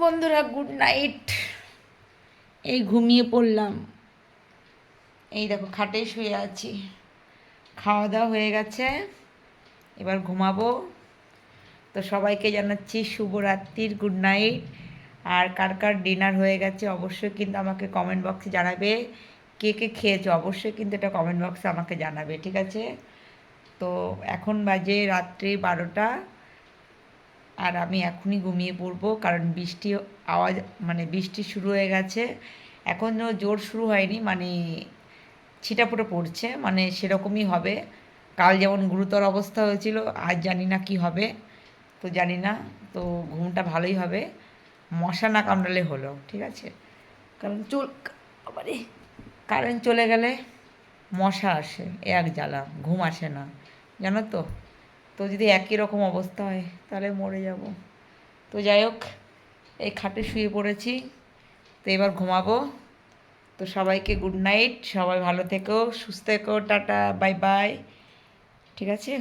বন্ধুরা good night এই ঘুমিয়ে পড়লাম। এই দেখো, খাটে শুয়ে আছি। খাওয়া দাওয়া হয়ে গেছে। এবার ঘুমাবো। তো সবাইকে জানাচ্ছি শুভরাত্রির গুড নাইট আর কার কার ডিনার হয়ে গেছে, অবশ্যই কিন্তু আমাকে কমেন্ট বক্সে জানাবে। কে কে খেয়েছো, অবশ্যই কিন্তু এটা কমেন্ট বক্সে আমাকে জানাবে, ঠিক আছে? তো এখন বাজে রাত্রি বারোটা। আর আমি এখনই ঘুমিয়ে পড়ব, কারণ বৃষ্টি আওয়াজ মানে বৃষ্টি শুরু হয়ে গেছে। এখনও জোর শুরু হয়নি মানে ছিটাফোটা পড়ছে মানে সেরকমই হবে। কাল যেমন গুরুতর অবস্থা হয়েছিল, আজ জানি না কি হবে, তো জানি না, তো ঘুমটা ভালোই হবে। মশা না কামড়ালে হলো, ঠিক আছে? কারণ চুল আবারে কারেন্ট চলে গেলে মশা আসে, এক জ্বালা, ঘুম আসে না, জানো তো? তো যদি একই রকম অবস্থা হয়, তাহলে মরে যাব। তো যাই হোক, এই খাটে শুয়ে পড়েছি। তো এবার ঘুমাবো। তো সবাইকে গুড নাইট সবাই ভালো থেকো, সুস্থ থেকো, টাটা বাই বাই ঠিক আছে?